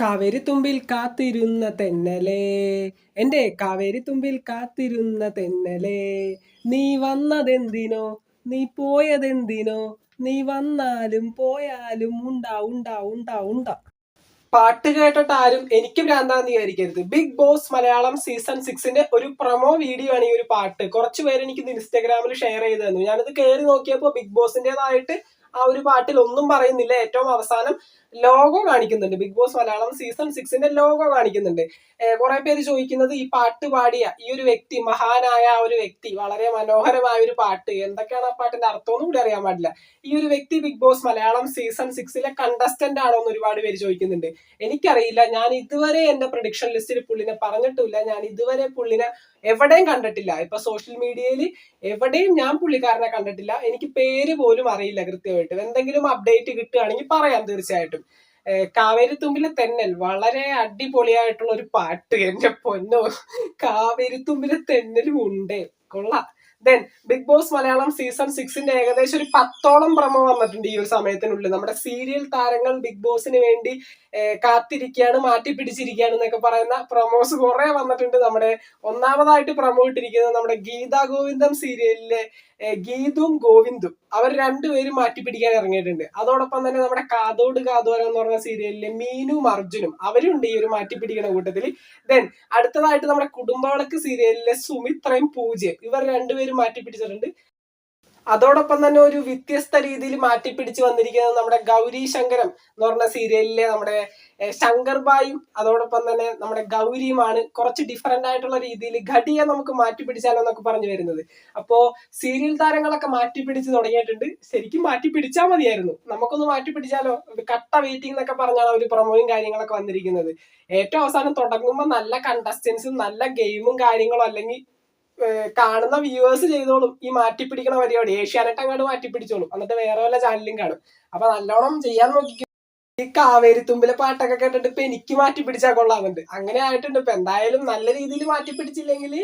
കാവേരി തുമ്പിൽ കാത്തിരുന്ന തെന്നലേ. എന്റെ കാവേരി തുമ്പിൽ കാത്തിരുന്ന തെന്നലേ. നീ വന്നതെന്തിനോ? നീ പോയതെന്തിനോ? നീ വന്നാലും പോയാലും ഉണ്ടാ ഉണ്ടാ ഉണ്ടാ ഉണ്ടാ. പാട്ട് കേട്ടിട്ട് ആരും എനിക്ക് ഭ്രാന്താന്ന് വിചാരിക്കരുത്. ബിഗ് ബോസ് മലയാളം സീസൺ സിക്സിന്റെ ഒരു പ്രൊമോ വീഡിയോ ആണ് ഈ ഒരു പാട്ട്. കുറച്ചു പേര് എനിക്ക് ഇൻസ്റ്റാഗ്രാമിൽ ഷെയർ ചെയ്ത് തന്നു. ഞാനത് കയറി നോക്കിയപ്പോൾ ബിഗ് ബോസിന്റേതായിട്ട് ആ ഒരു പാട്ടിൽ ഒന്നും പറയുന്നില്ല. ഏറ്റവും അവസാനം ലോഗോ കാണിക്കുന്നുണ്ട്. ബിഗ് ബോസ് മലയാളം സീസൺ സിക്സിന്റെ ലോഗോ കാണിക്കുന്നുണ്ട്. കുറെ പേര് ചോദിക്കുന്നത് ഈ പാട്ട് പാടിയ ഈ ഒരു വ്യക്തി മഹാനായ ഒരു വ്യക്തി വളരെ മനോഹരമായ ഒരു പാട്ട് എന്തൊക്കെയാണ് ആ പാട്ടിന്റെ അർത്ഥം കൂടി അറിയാൻ പാടില്ല. ഈ ഒരു വ്യക്തി ബിഗ് ബോസ് മലയാളം സീസൺ സിക്സിലെ കണ്ടസ്റ്റന്റ് ആണോ എന്ന് ഒരുപാട് പേര് ചോദിക്കുന്നുണ്ട്. എനിക്കറിയില്ല ഞാൻ ഇതുവരെ എന്റെ പ്രൊഡിക്ഷൻ ലിസ്റ്റിൽ പുള്ളിനെ പറഞ്ഞിട്ടില്ല. ഞാൻ ഇതുവരെ പുള്ളിനെ എവിടെയും കണ്ടിട്ടില്ല. ഇപ്പൊ സോഷ്യൽ മീഡിയയിൽ എവിടെയും ഞാൻ പുള്ളിക്കാരനെ കണ്ടിട്ടില്ല. എനിക്ക് പേര് പോലും അറിയില്ല കൃത്യമായിട്ട്. എന്തെങ്കിലും അപ്ഡേറ്റ് കിട്ടുകയാണെങ്കിൽ പറയാം തീർച്ചയായിട്ടും. കാവേരിത്തുമ്പിലെ തെന്നൽ വളരെ അടിപൊളിയായിട്ടുള്ള ഒരു പാട്ട് എന്റെ പൊന്നോ. കാവേരി തുമ്പിലെ തെന്നലും ഉണ്ട്. കൊള്ളാം. Then big boss Malayalam season സിക്സിന്റെ ഏകദേശം ഒരു പത്തോളം പ്രമോ വന്നിട്ടുണ്ട് ഈ ഒരു സമയത്തിനുള്ളിൽ. നമ്മുടെ സീരിയൽ താരങ്ങൾ ബിഗ് ബോസിന് വേണ്ടി കാത്തിരിക്കുകയാണ് മാറ്റി പിടിച്ചിരിക്കുകയാണ് എന്നൊക്കെ പറയുന്ന പ്രൊമോസ് കുറെ വന്നിട്ടുണ്ട്. നമ്മുടെ ഒന്നാമതായിട്ട് പ്രൊമോ ഇട്ടിരിക്കുന്നത് നമ്മുടെ ഗീതാ ഗോവിന്ദം സീരിയലിലെ ഗീതും ഗോവിന്ദും. അവർ രണ്ടുപേരും മാറ്റി പിടിക്കാൻ ഇറങ്ങിയിട്ടുണ്ട്. അതോടൊപ്പം തന്നെ നമ്മുടെ കാതോട് കാതോരം എന്ന് പറഞ്ഞ സീരിയലിലെ മീനും അർജുനും അവരുണ്ട് ഈ ഒരു മാറ്റി പിടിക്കുന്ന കൂട്ടത്തിൽ ദെൻ അടുത്തതായിട്ട് നമ്മുടെ കുടുംബവിളക്ക് സീരിയലിലെ സുമിത്രയും പൂജയും. ഇവർ രണ്ടുപേരും മാറ്റി പിടിച്ചിട്ടുണ്ട്. അതോടൊപ്പം തന്നെ ഒരു വ്യത്യസ്ത രീതിയിൽ മാറ്റിപ്പിടിച്ച് വന്നിരിക്കുന്നത് നമ്മുടെ ഗൗരി ശങ്കരം എന്ന് പറഞ്ഞ സീരിയലിലെ നമ്മുടെ ശങ്കർ ബായും അതോടൊപ്പം തന്നെ നമ്മുടെ ഗൗരിയുമാണ് കുറച്ച് ഡിഫറെന്റ് ആയിട്ടുള്ള രീതിയിൽ ഘടിയെ നമുക്ക് മാറ്റിപ്പിടിച്ചാലോ എന്നൊക്കെ പറഞ്ഞു വരുന്നത്. അപ്പോ സീരിയൽ താരങ്ങളൊക്കെ മാറ്റിപ്പിടിച്ച് തുടങ്ങിയിട്ടുണ്ട്. ശരിക്കും മാറ്റിപ്പിടിച്ചാൽ മതിയായിരുന്നു. നമുക്കൊന്ന് മാറ്റിപ്പിടിച്ചാലോ കട്ട വെയിറ്റിംഗ് എന്നൊക്കെ പറഞ്ഞാണ് ഒരു പ്രൊമോയും കാര്യങ്ങളൊക്കെ വന്നിരിക്കുന്നത്. ഏറ്റവും അവസാനം തുടങ്ങുമ്പോൾ നല്ല കണ്ടസ്റ്റൻസും നല്ല ഗെയിമും കാര്യങ്ങളും അല്ലെങ്കിൽ കാണുന്ന വ്യൂവേഴ്സ് ചെയ്തോളും. ഈ മാറ്റിപ്പിടിക്കണ പരിപാടി. ഏഷ്യാനെറ്റ് അങ്ങോട്ട് മാറ്റിപ്പിടിച്ചോളും. എന്നിട്ട് വേറെ വല്ല ചാനലും കാണും. അപ്പൊ നല്ലോണം ചെയ്യാൻ നോക്കിക്കും ഈ കാവേരിത്തുമ്പിലെ പാട്ടൊക്കെ കേട്ടിട്ട് ഇപ്പൊ എനിക്ക് മാറ്റി പിടിച്ചാൽ കൊള്ളാറുണ്ട് അങ്ങനെ ആയിട്ടുണ്ട്. ഇപ്പൊ എന്തായാലും നല്ല രീതിയിൽ മാറ്റി പിടിച്ചില്ലെങ്കിൽ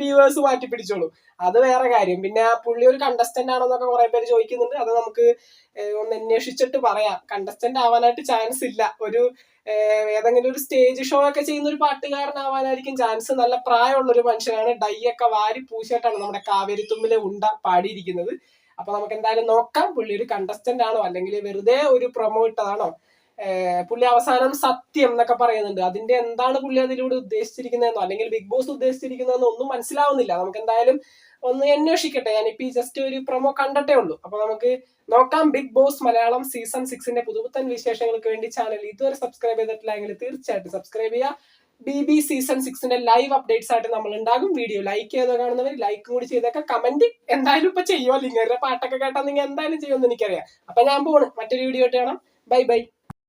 വ്യൂവേഴ്സ് മാറ്റി പിടിച്ചോളൂ അത് വേറെ കാര്യം. പിന്നെ ആ പുള്ളി ഒരു കണ്ടസ്റ്റന്റ് ആണെന്നൊക്കെ കുറെ പേര് ചോദിക്കുന്നുണ്ട്. അത് നമുക്ക് ഒന്ന് അന്വേഷിച്ചിട്ട് പറയാം. കണ്ടസ്റ്റന്റ് ആവാനായിട്ട് ചാൻസ് ഇല്ല. ഒരു ഏതെങ്കിലും ഒരു സ്റ്റേജ് ഷോ ഒക്കെ ചെയ്യുന്ന ഒരു പാട്ടുകാരനാവാനായിരിക്കും ചാൻസ് നല്ല പ്രായമുള്ള ഒരു മനുഷ്യനാണ്. ഡൈ ഒക്കെ വാരി പൂശിയിട്ടാണ് നമ്മുടെ കാവേരിത്തുമ്പിലെ ഉണ്ട പാടിയിരിക്കുന്നത്. അപ്പൊ നമുക്ക് എന്തായാലും നോക്കാം. പുള്ളി ഒരു കണ്ടസ്റ്റന്റ് ആണോ? അല്ലെങ്കിൽ വെറുതെ ഒരു പ്രൊമോ ഇട്ടതാണോ? പുള്ളി അവസാനം സത്യം എന്നൊക്കെ പറയുന്നുണ്ട്. അതിന്റെ എന്താണ് പുള്ളി അതിലൂടെ ഉദ്ദേശിച്ചിരിക്കുന്നതെന്നോ അല്ലെങ്കിൽ ബിഗ് ബോസ് ഉദ്ദേശിച്ചിരിക്കുന്നതെന്നോ ഒന്നും മനസ്സിലാവുന്നില്ല. നമുക്ക് എന്തായാലും ഒന്ന് അന്വേഷിക്കട്ടെ. ഞാനിപ്പോ ജസ്റ്റ് ഒരു പ്രൊമോ കണ്ടിട്ടേ ഉള്ളൂ. അപ്പൊ നമുക്ക് നോക്കാം ബിഗ് ബോസ് മലയാളം സീസൺ സിക്സിന്റെ പുതുപുത്തൻ വിശേഷങ്ങൾക്ക് വേണ്ടി ചാനൽ ഇതുവരെ സബ്സ്ക്രൈബ് ചെയ്തിട്ടില്ലെങ്കിൽ തീർച്ചയായിട്ടും സബ്സ്ക്രൈബ് ചെയ്യുക. ബി ബി സീസൺ സിക്സിന്റെ ലൈവ് അപ്ഡേറ്റ്സ് ആയിട്ട് നമ്മൾ ഉണ്ടാകും വീഡിയോ ലൈക്ക് ചെയ്തോ കാണുന്നവർ ലൈക്ക് കൂടി ചെയ്തൊക്കെ. കമന്റ് എന്തായാലും ഇപ്പൊ ചെയ്യുമോ ഇങ്ങനെ പാട്ടൊക്കെ കേട്ടാൽ നിങ്ങൾ എന്തായാലും ചെയ്യുമെന്ന് എനിക്കറിയാം. അപ്പൊ ഞാൻ പോണ്. മറ്റൊരു വീഡിയോ ആയിട്ട് കാണാം. Bye bye